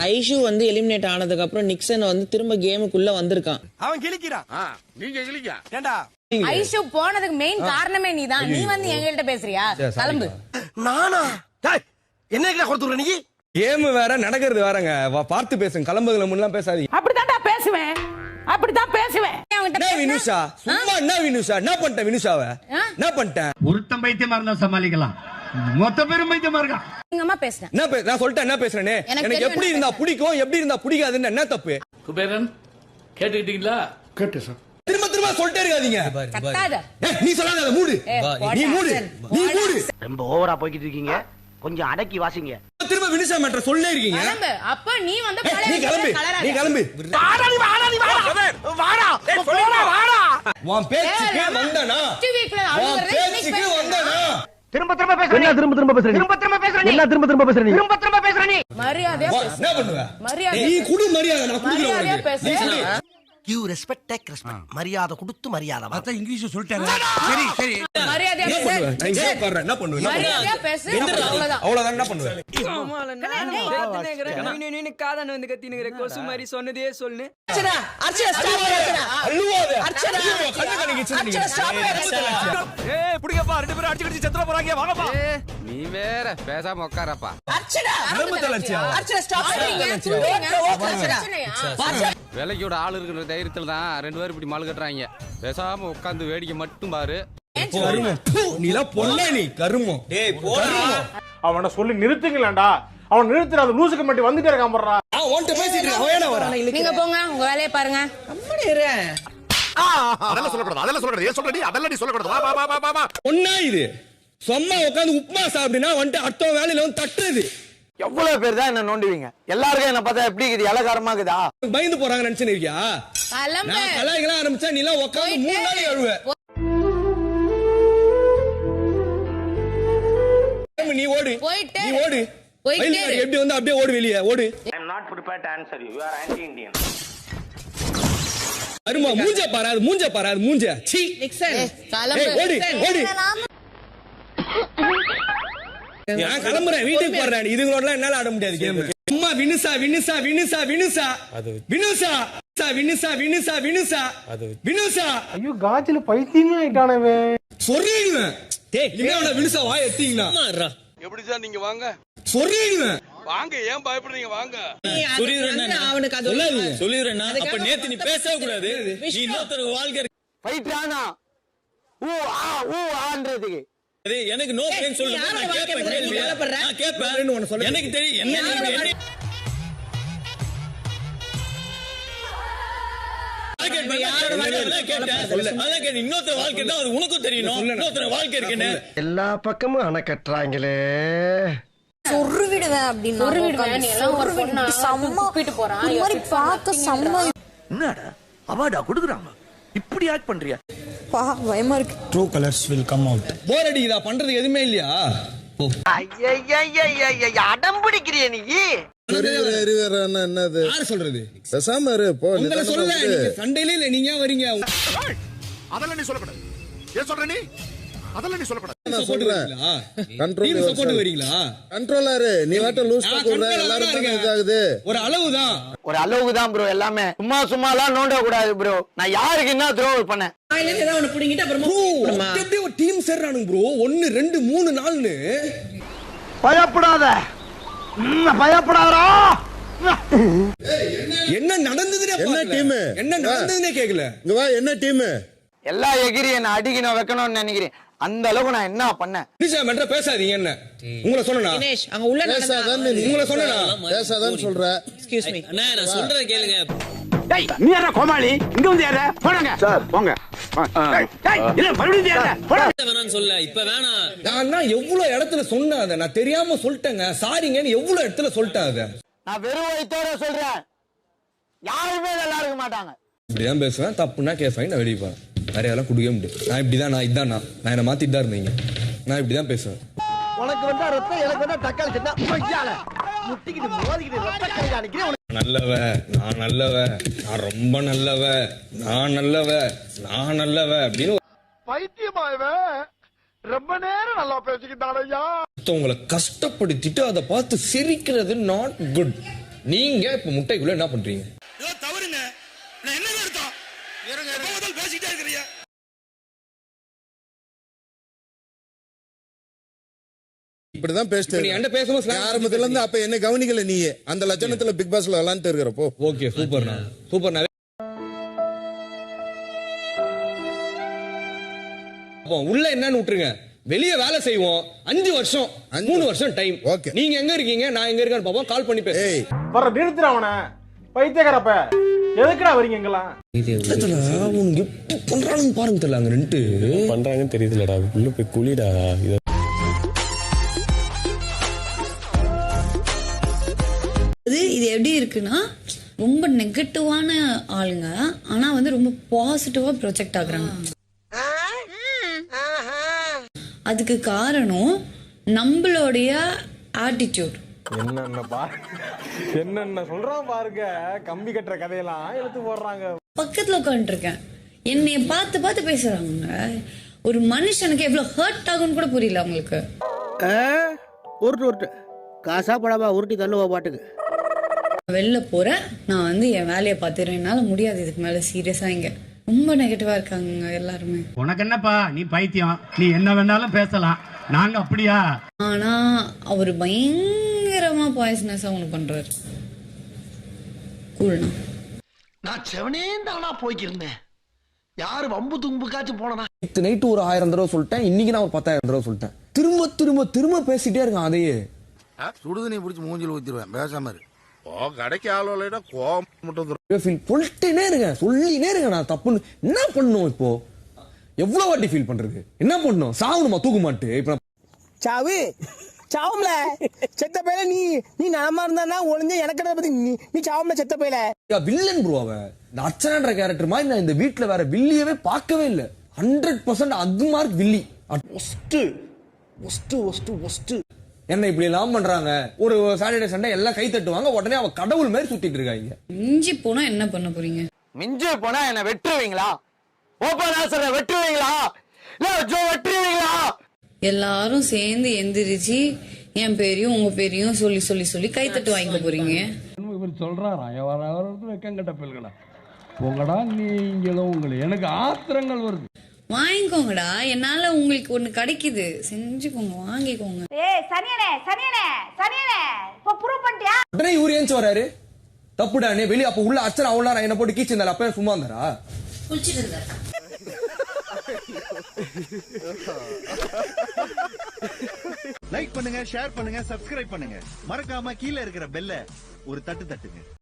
ஐஷு வந்து எலிமினேட் ஆனதுக்கு அப்புறம் நிக்சன் வந்து திரும்ப கேமுக்குள்ள வந்திருக்கான். அவன் கிழிக்கிறான். நீங்க கிளிக்க ஏண்டா? ஐஷு போனதுக்கு மெயின் காரணமே நீதான். நீ வந்து எங்கள்கிட்ட பேசுறியா? கிளம்பு. நானா? டேய், என்ன கிட்ட கொடுத்துற நீ? கேம் வேற நடக்கிறது வேறங்க. வா- பார்த்து பேசுங்க. கிளம்புகளை முன்னெல்லாம் பேசாதீங்க. அப்படித்தான்டா பேசுவேன். அப்படித்தான் பேசுவேன். வினுஷா? சும்மா என்ன வினுஷா? என்ன பண்ணிட்டேன் வினுஷாவ? என்ன பண்ணிட்டேன் ஒருத்தன் பைத்தியமா இருந்தா சமாளிக்கலாம். மொத்த பேரும் பைத்தியமா இருக்கான் என்ன நான் சொல்லிட்டேன் என்ன பேசுறேனே எனக்கு எப்படி இருந்தா பிடிக்கும் எப்படி இருந்தா பிடிக்காதுன்னு என்ன தப்பு? குபேரன் கேட்டுக்கிட்டீங்களா? சார். திரும்ப திரும்ப சொல்லிட்டே இருக்காதீங்க. நீ சொல்லாத மூடு. நீ மூடு. போடா. நீ மூடு. ரொம்ப ஓவரா போய்கிட்டு இருக்கீங்க. கொஞ்சம் அடக்கி வாசிங்க. திரும்ப வினுஷா மேட்டர் சொல்லே இருக்கீங்க. அப்ப நீ வந்து நீ கிளம்பு. நீ கிளம்பு. வாடா நீ வாடா நீ வாடா. வாடா. போடா வாடா. உன் பேச்சுக்கு வந்தனா? உன். வந்தனா? திரும்ப திரும்ப பேசுற என்ன திரும்ப திரும்ப பேசுற திரும்ப திரும்ப பேசுற என்ன திரும்ப திரும்ப பேசுற திரும்ப திரும்ப பேசுற நீ. மரியாதையா வா, பேசு. என்ன பண்ணுவ? மரியாதை நீ குடு மரியாதை நான் குடுக்குறேன் மரியாதையா. பேசு. கிவ் ரெஸ்பெக்ட் டேக் ரெஸ்பெக்ட் மரியாதை கொடுத்து மரியாதை பார்த்தா இங்கிலீஷ் சொல்லிட்டேன் சரி சரி. மரியாதையா பேசு? என்ன பண்ணுவேன் மரியாதையா பேசு. அவ்வளவுதான். என்ன பண்ணுவேன் நீ காதன் வந்து கத்தினுகிற கொசு மாதிரி சொன்னதே சொல்லு. அர்ச்சனா அர்ச்சனா ஸ்டாப் அர்ச்சனா. அழுவாத. அர்ச்சனா. கண்ணு கணிக்கிச்சு அர்ச்சனா ஸ்டாப் ஏய் புடிங்கப்பா. ரெண்டு பேரும் அடிச்சு அடிச்சு செத்துற போறாங்க. வாங்கப்பா. நீ வேற பேசாம உட்காரப்பா. அர்ச்சனா. அர்ச்சனா ஸ்டாப் அர்ச்சனா. விலைக்கோட ஆள் இருக்கிற தைரியத்துல தான் ரெண்டு பேரும் இப்படி மாலு கட்டுறாங்க. பேசாம உட்காந்து வேடிக்கை மட்டும் பாரு. அவனை சொல்லி நிறுத்துங்களேன்டா. அவன் நிறுத்துற அது லூசுக்கு மட்டும் வந்துட்டே இருக்கான் போடுறா. அவன் உன்கிட்ட பேசிட்டு இருக்கான். நீங்க போங்க உங்க வேலையை பாருங்க. அதெல்லாம் சொல்லக்கூடாது அதெல்லாம் சொல்லக்கூடாது. ஏன் சொல்ற நீ அதெல்லாம் நீ சொல்லக்கூடாது. வா வா வா வா வா ஒன்னா இது? சும்மா உட்காந்து உப்புமா சாப்பிட்டுனா வந்துட்டு அடுத்த வேலையில வந்து தட்டுறது. எவ்வளவு பேர் தான் என்ன நோண்டுவீங்க? எல்லாருக்கும் என்ன பார்த்தா எப்படி இருக்குது? இலகாரமா இருக்குதா? பயந்து போறாங்க நினைச்சுன்னு இருக்கியா? கிளம்பு நான் கலாய்க்கலாம் ஆரம்பிச்சா நீ எல்லாம் உட்காந்து மூணு நாளைக்கு அழுவ. நீ ஓடு. போயிட்டே. நீ. ஓடு. எப்படி வந்து அப்படியே ஓடு வெளியே ஓடு. I am not prepared to answer you you are anti Indian அருமா மூஞ்ச பாரு அது மூஞ்ச பாரு அது மூஞ்ச. சீ. ஏய், ஓடு ஓடு. நான் கிளம்புறேன். வீட்டுக்கு போறேன். இதுங்களோட என்னால ஆட முடியாது கேம் சும்மா வினுசா வினுசா வினுசா வினுசா. வினுசா வினுசா வினுசா வினுசா வினுசா. ஐயோ காஜில பைத்தியமே ஆயிட்டானவே சொல்லிடுவேன் டேய் இனிமே அவன வினுசா வாய் எத்தீங்கன்னா எப்படி சார் நீங்க வாங்க? சொல்லிடுவேன் வாங்க ஏன் பயப்படுறீங்க? வாங்க. அவனுக்கு அது. சொல்லிடுறேன் அப்ப நேத்து நீ பேசவே கூடாது. நீ இன்னொருத்தர் வாழ்க்கை ஃபைட்டானா ஊ ஆ ஊ ஆன்றதுக்கு. இருக்கு. எனக்கு நோ பேன் சொல்லுங்க எனக்கு தெரியும் என்ன உனக்கும் தெரியணும். வாழ்க்கை இருக்குன்னு. எல்லா பக்கமும் அணை கட்டுறாங்களே. சொருவிடுவேன் அப்படின்னு சொருவிடுவேன். எல்லாம் ஒரு பொண்ணு செம்ம என்னடா? அவார்டா கொடுக்குறாங்க. இப்படி ஆக்ட் பண்றியா? பா பயமா இருக்கு. போர் அடிக்குதா? பண்றது எதுவுமே இல்லையா. அடம் பிடிக்கிறிய நீ. என்னது? யாரு சொல்றது? பேசாம இரு போ உங்களை சொல்ல நீங்க சண்டையில இல்ல நீங்க ஏன் வரீங்க? அதெல்லாம் நீ சொல்லக்கூடாது. ஏன் சொல்ற நீ? அதெல்லாம் நீ சொல்லக்கூடாது. டீம். சப்போர்ட் வரீங்களா கண்ட்ரோலரு நீ லூஸ் நான் பண்ண எல்லாரும். இதாகுது. ஒரு அளவுதான். ஒரு அளவுக்கு தான் ப்ரோ எல்லாமே. சும்மா சும்மாலாம் நோண்ட கூடாது ப்ரோ நான் யாருக்கு என்ன த்ரோ பண்ணேன்? ப்ரோ எப்படி ஒரு டீம் சேர்றானுங்க ப்ரோ ஒன்னு ரெண்டு மூணு நாள்னு பயப்படாத. பயப்படாதா என்ன நடந்ததுனே என்ன team? என்ன நடந்ததுனே கேக்கல. இங்க வா என்ன டீம் எல்லா எகிரி என்ன அடிக்கணும் வைக்கணும்னு நினைக்கிறேன். அந்த அளவுக்கு நான் என்ன பண்ணேன்? நிஷா பேசாதீங்க என்ன? உங்களை தினேஷ் அங்க உள்ள பேசாதான் நீ உங்களை சொன்னா பேசாதான் சொல்ற. எக்ஸ்கியூஸ் மீ அண்ணா நான் சொல்றத கேளுங்க. டேய் நீ யாரா கோமாளி? இங்க வந்து யாரா போனாங்க. சார். போங்க. டேய், டேய், இல்ல மறுபடியும் யாரா போடா. வேணாம்னு சொல்ல இப்ப வேணாம் நான் தான் எவ்வளவு இடத்துல சொன்னேன் அதை நான் தெரியாம சொல்லிட்டேங்க. சாரிங்கன்னு எவ்வளவு இடத்துல சொல்லிட்டேன் அதை நான் வெறும் வயித்தோட சொல்றேன். யாருமே நல்லா இருக்க மாட்டாங்க. இப்படிதான் பேசுவேன். தப்புனா கேட்பேன் நான் வெளியே போறேன். நிறைய எல்லாம் குடிக்க முடியும் நான் இப்படிதான் நான் இதான் நான் நான் என்ன மாத்திட்டு தான் இருந்தீங்க. நான் இப்படிதான் பேசுவேன். உனக்கு வந்தா ரத்தம் எனக்கு வந்தா தக்காளி பொய்யால முட்டிக்கிட்டு மோதிக்கிட்டு ரத்த கையில அடிக்கிறேன் நல்லவ நான் நல்லவ நான் ரொம்ப நல்லவ நான் நல்லவ நான் நல்லவ அப்படின்னு பைத்தியமாயவன். ரொம்ப நேரம் நல்லா பேசிக்கிட்டான் ஐயா. ஒருத்தவங்களை கஷ்டப்படுத்திட்டு அதை பார்த்து சிரிக்கிறது நாட் குட் நீங்க இப்ப முட்டைக்குள்ள என்ன பண்றீங்க? இப்படிதான் இப்ப நீ என்கிட்ட பேசும்போது ஆரம்பத்துல இருந்து அப்ப என்ன கவனிக்கல நீ அந்த லட்சணத்துல பிக் பாஸ்ல விளாண்டுட்டு இருக்கிறப்போ. ஓகே சூப்பர்ண்ணா சூப்பர்ண்ணா அப்போ உள்ள என்னன்னு விட்டுருங்க. வெளிய வேலை செய்வோம். அஞ்சு வருஷம் மூணு வருஷம் டைம் Okay. நீங்க எங்க இருக்கீங்க? நான் எங்க இருக்கேன்னு பாப்போம் கால் பண்ணி பேசுறேன் ஏய். வர நிறுத்துற அவனை. பைத்தியக்காரப்ப. எதுக்குடா வரீங்க இங்கெல்லாம்? உனக்கு எப்படி பண்றாங்கன்னு பாருங்க தெரியல அங்க ரெண்டு பண்றாங்கன்னு தெரியுதுலடா உள்ள போய் குளிடா எப்படி இருக்குன்னா ரொம்ப நெகட்டிவான ஆளுங்க. ஆனா வந்து ரொம்ப பாசிட்டிவா ப்ரொஜெக்ட் ஆகுறாங்க. அதுக்கு காரணம் நம்மளுடைய ஆட்டிடியூட் என்னென்ன பா என்னென்ன சொல்றான் பாருங்க. கம்பி கட்டுற கதையெல்லாம் எடுத்து போடுறாங்க. பக்கத்துல உட்காந்துருக்கேன் என்னைய பார்த்து பார்த்து பேசுறாங்க ஒரு மனுஷனுக்கு எவ்வளவு ஹர்ட் ஆகும்னு கூட புரியல அவங்களுக்கு. உருட்டு உருட்டு. காசா படாபா உருட்டி தள்ளுவா பாட்டுக்கு. வெளில போறேன் நான் வந்து என் வேலையை பார்த்துறேன் என்னால முடியாது இதுக்கு மேல சீரியஸா இங்க. ரொம்ப நெகட்டிவா இருக்காங்க எல்லாருமே. உனக்கு என்னப்பா? நீ பைத்தியம். நீ என்ன வேணாலும் பேசலாம். நாங்க அப்படியா? ஆனா அவர் பயங்கரமா பாய்ஸ்னஸ் அவங்களுக்கு பண்றாரு. கூழ்னா நான் செவனே தானா போய்க்கிருந்தேன். யாரு வம்பு தும்புக்காச்சும் போனா நேத்து நைட்டு ஒரு ஆயிரம் தடவை சொல்லிட்டேன். இன்னைக்கு நான் ஒரு பத்தாயிரம் தடவை சொல்லிட்டேன். திரும்ப திரும்ப திரும்ப பேசிட்டே இருக்கான் அதையே. சுடுதண்ணி பிடிச்சி மூஞ்சில ஊத்திடுவேன். பேசாம இரு. ஓ கடைக்கு ஆளோட கோவம் மட்டும் ஃபீல் சொல்லிட்டேனே இருக்கேன் சொல்லினே இருக்கேன் நான் தப்புன்னு. என்ன பண்ணணும் இப்போ? எவ்வளவு வாட்டி ஃபீல் பண்றது? என்ன பண்ணணும் சாவணுமா தூக்க மாட்டு இப்ப சாவு சாவும்ல. செத்த பையல நீ நீ நலமா இருந்தா ஒளிஞ்ச எனக்கு பத்தி நீ நீ சாவும்ல செத்த பையல. வில்லன் ப்ரோ அவன் இந்த அர்ச்சனான்ற கேரக்டர் மாதிரி நான் இந்த வீட்ல வேற வில்லியவே பார்க்கவே இல்லை. ஹண்ட்ரட் பர்சன்ட் அது மார்க் வில்லி. ஒஸ்ட்டு ஒஸ்ட்டு ஒஸ்ட்டு ஒஸ்ட்டு என்ன இப்படி எல்லாம் பண்றாங்க? ஒரு சாட்டர்டே சண்டே எல்லாம் கை தட்டுவாங்க உடனே அவன் கடவுள் மாதிரி சுத்திட்டு இருக்காங்க. மிஞ்சி போனா என்ன பண்ண போறீங்க? மிஞ்சு போனா என்ன வெட்டுருவீங்களா ஓப்பன் ஆசரை ஜோ வெட்டுருவீங்களா எல்லாரும் சேர்ந்து எந்திரிச்சு என் பேரையும் உங்க பேரையும் சொல்லி சொல்லி சொல்லி கைத்தட்டு வாங்கிக்க போறீங்க. இவர் சொல்றாராம் வர வெக்கம் கட்ட பிள்ளைகளா உங்கடா நீங்களும் உங்களை. எனக்கு ஆத்திரங்கள் வருது. வாங்கிக்கோங்கடா. என்னால உங்களுக்கு ஒண்ணு கிடைக்குது. செஞ்சுக்கோங்க வாங்கிக்கோங்க. ஏய் சனியனே சனியனே சனியனே இப்ப ப்ரூவ் பண்ணிட்டியா? உடனே இவரு ஏஞ்சி வராரு தப்புடா நீ வெளிய அப்ப உள்ள அச்சனை அவ்வளோ என்ன போட்டு கீச்சு இருந்தாரு அப்ப சும்மா இருந்தாரா குளிச்சிட்டு இருந்தாரு. லைக் பண்ணுங்க ஷேர் பண்ணுங்க சப்ஸ்கிரைப் பண்ணுங்க. மறக்காம கீழே இருக்கிற பெல்ல ஒரு தட்டு தட்டுங்க.